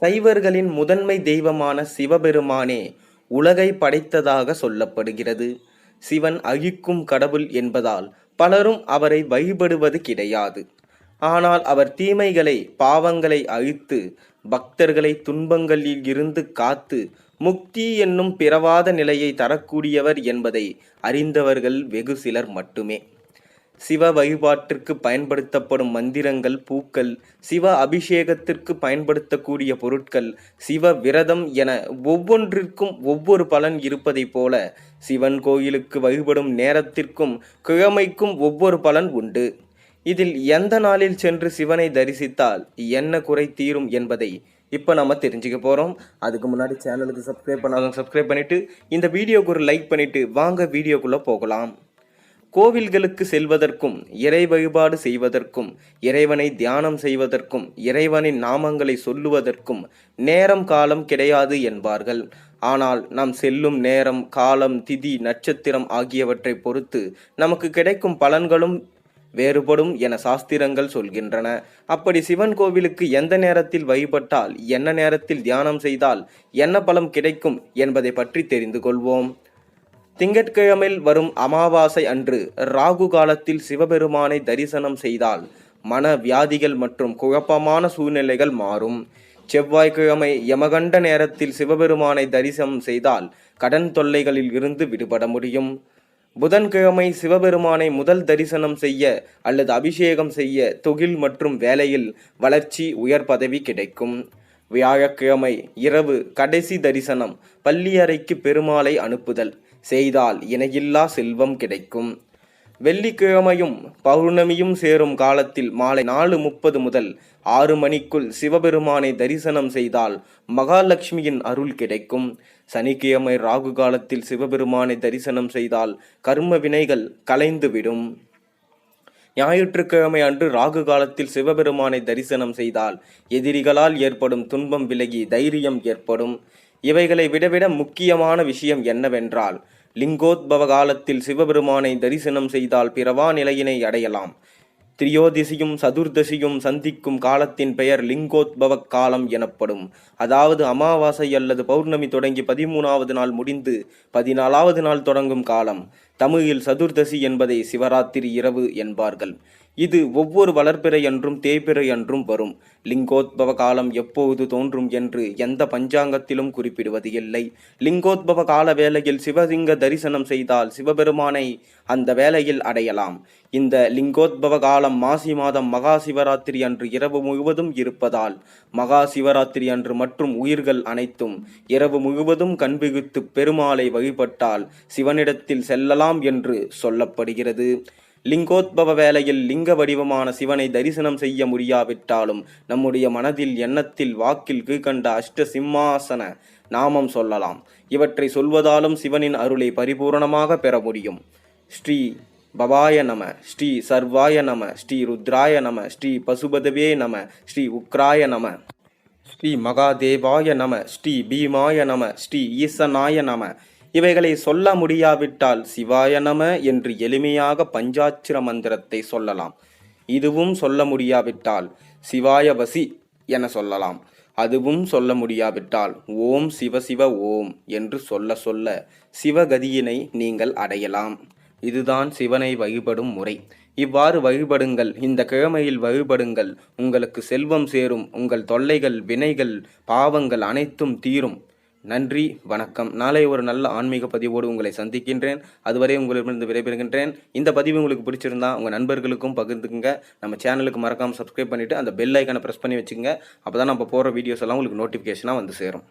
சைவர்களின் முதன்மை தெய்வமான சிவபெருமானே உலகை படைத்ததாக சொல்லப்படுகிறது. சிவன் அழிக்கும் கடவுள் என்பதால் பலரும் அவரை வழிபடுவது கிடையாது. ஆனால் அவர் தீமைகளை பாவங்களை அழித்து பக்தர்களை துன்பங்களில் இருந்து காத்து முக்தி என்னும் பிறவாத நிலையை தரக்கூடியவர் என்பதை அறிந்தவர்கள் வெகு சிலர் மட்டுமே. சிவ வழிபாட்டிற்கு பயன்படுத்தப்படும் மந்திரங்கள் பூக்கள் சிவ அபிஷேகத்திற்கு பயன்படுத்தக்கூடிய பொருட்கள் சிவ விரதம் என ஒவ்வொன்றிற்கும் ஒவ்வொரு பலன் இருப்பதைப் போல சிவன் கோயிலுக்கு வழிபடும் நேரத்திற்கும் கிழமைக்கும் ஒவ்வொரு பலன் உண்டு. இதில் எந்த நாளில் சென்று சிவனை தரிசித்தால் என்ன குறை தீரும் என்பதை இப்போ நம்ம தெரிஞ்சுக்க போகிறோம் அதுக்கு முன்னாடி சேனலுக்கு சப்ஸ்கிரைப் பண்ணாதவங்க சப்ஸ்கிரைப் பண்ணிவிட்டு இந்த வீடியோக்கு ஒரு லைக் பண்ணிவிட்டு வாங்க வீடியோக்குள்ளே போகலாம். கோவில்களுக்கு செல்வதற்கும் இறை வழிபாடு செய்வதற்கும் இறைவனை தியானம் செய்வதற்கும் இறைவனின் நாமங்களை சொல்லுவதற்கும் நேரம் காலம் கிடையாது என்பார்கள். ஆனால் நாம் செல்லும் நேரம் காலம் திதி நட்சத்திரம் ஆகியவற்றை பொறுத்து நமக்கு கிடைக்கும் பலன்களும் வேறுபடும் என சாஸ்திரங்கள் சொல்கின்றன. அப்படி சிவன் கோவிலுக்கு எந்த நேரத்தில் வழிபட்டால் என்ன நேரத்தில் தியானம் செய்தால் என்ன பலம் கிடைக்கும் என்பதை பற்றி தெரிந்து கொள்வோம். திங்கட்கிழமையில் வரும் அமாவாசை அன்று ராகு காலத்தில் சிவபெருமானை தரிசனம் செய்தால் மன வியாதிகள் மற்றும் குழப்பமான சூழ்நிலைகள் மாறும். செவ்வாய்க்கிழமை யமகண்ட நேரத்தில் சிவபெருமானை தரிசனம் செய்தால் கடன் தொல்லைகளில் இருந்து விடுபட முடியும். புதன்கிழமை சிவபெருமானை முதல் தரிசனம் செய்ய அல்லது அபிஷேகம் செய்ய தொழில் மற்றும் வேலையில் வளர்ச்சி உயர் பதவி கிடைக்கும். வியாழக்கிழமை இரவு கடைசி தரிசனம் பள்ளியறைக்கு பெருமாளை அனுப்புதல். செய்தால் இணையில்லா செல்வம் கிடைக்கும். வெள்ளிக்கிழமையும் பௌர்ணமியும் சேரும் காலத்தில் மாலை நாலு முப்பது முதல் ஆறு மணிக்குள் சிவபெருமானை தரிசனம் செய்தால் மகாலட்சுமியின் அருள் கிடைக்கும். சனிக்கிழமை ராகு காலத்தில் சிவபெருமானை தரிசனம் செய்தால் கர்ம வினைகள் கலைந்துவிடும். ஞாயிற்றுக்கிழமை அன்று ராகு காலத்தில் சிவபெருமானை தரிசனம் செய்தால் எதிரிகளால் ஏற்படும் துன்பம் விலகி தைரியம் ஏற்படும். இவைகளை விடவிட முக்கியமான விஷயம் என்னவென்றால் லிங்கோத்பவ காலத்தில் சிவபெருமானை தரிசனம் செய்தால் பிறவா நிலையினை அடையலாம். திரியோதிசியும் சதுர்தசியும் சந்திக்கும் காலத்தின் பெயர் லிங்கோத்பவ காலம் எனப்படும். அதாவது அமாவாசை அல்லது பௌர்ணமி தொடங்கி பதிமூணாவது நாள் முடிந்து பதினாலாவது நாள் தொடங்கும் காலம். தமிழில் சதுர்தசி என்பதை சிவராத்திரி இரவு என்பார்கள். இது ஒவ்வொரு வளர்பிறை என்றும் தேய்பிறை என்றும் வரும். லிங்கோத்பவ காலம் எப்போது தோன்றும் என்று எந்த பஞ்சாங்கத்திலும் குறிப்பிடுவது இல்லை. லிங்கோத்பவ கால வேளையில் சிவலிங்க தரிசனம் செய்தால் சிவபெருமானை அந்த வேளையில் அடையலாம். இந்த லிங்கோத்பவ காலம் மாசி மாதம் மகா சிவராத்திரி அன்று இரவு முழுவதும் இருப்பதால் மகா சிவராத்திரி அன்று மற்றும் உயிர்கள் அனைத்தும் இரவு முழுவதும் கண்பிகுத்து பெருமாளை வழிபட்டால் சிவனிடத்தில் செல்லலாம் என்று சொல்லப்படுகிறது. லிங்கோத்பவ வேளையில் லிங்க வடிவமான சிவனை தரிசனம் செய்ய முடியாவிட்டாலும் நம்முடைய மனதில் எண்ணத்தில் வாக்கில் கீழ்கண்ட அஷ்ட சிம்மாசன நாமம் சொல்லலாம். இவற்றை சொல்வதாலும் சிவனின் அருளை பரிபூரணமாக பெற முடியும். ஸ்ரீ பவாய நம ஸ்ரீ சர்வாய நம ஸ்ரீ ருத்ராய நம ஸ்ரீ பசுபதவே நம ஸ்ரீ உக்ராய நம ஸ்ரீ மகாதேவாய நம ஸ்ரீ பீமாய நம ஸ்ரீ ஈசனாய நம இவைகளை சொல்ல முடியாவிட்டால் சிவாய நம என்று எளிமையாக பஞ்சாட்சிர மந்திரத்தை சொல்லலாம். இதுவும் சொல்ல முடியாவிட்டால் சிவாய வசி என சொல்லலாம். அதுவும் சொல்ல முடியாவிட்டால் ஓம் சிவ சிவ ஓம் என்று சொல்ல சொல்ல சிவகதியினை நீங்கள் அடையலாம். இதுதான் சிவனை வழிபடும் முறை. இவ்வாறு வழிபடுங்கள். இந்த கிழமையில் வழிபடுங்கள். உங்களுக்கு செல்வம் சேரும். உங்கள் தொல்லைகள் வினைகள் பாவங்கள் அனைத்தும் தீரும். நன்றி வணக்கம். நாளை ஒரு நல்ல ஆன்மீக பதிவோடு உங்களை சந்திக்கின்றேன். அதுவரை உங்களிடமிருந்து விடைபெறுகின்றேன். இந்த பதிவு உங்களுக்கு பிடிச்சிருந்தா உங்கள் நண்பர்களுக்கும் பகிர்ந்துக்குங்க. நம்ம சேனலுக்கு மறக்காமல் சப்ஸ்கிரைப் பண்ணிவிட்டு அந்த பெல் ஐக்கானை ப்ரெஸ் பண்ணி வச்சுக்கோங்க. அப்போ தான் நம்ம போகிற வீடியோஸ் எல்லாம் உங்களுக்கு நோட்டிஃபிகேஷனாக வந்து சேரும்.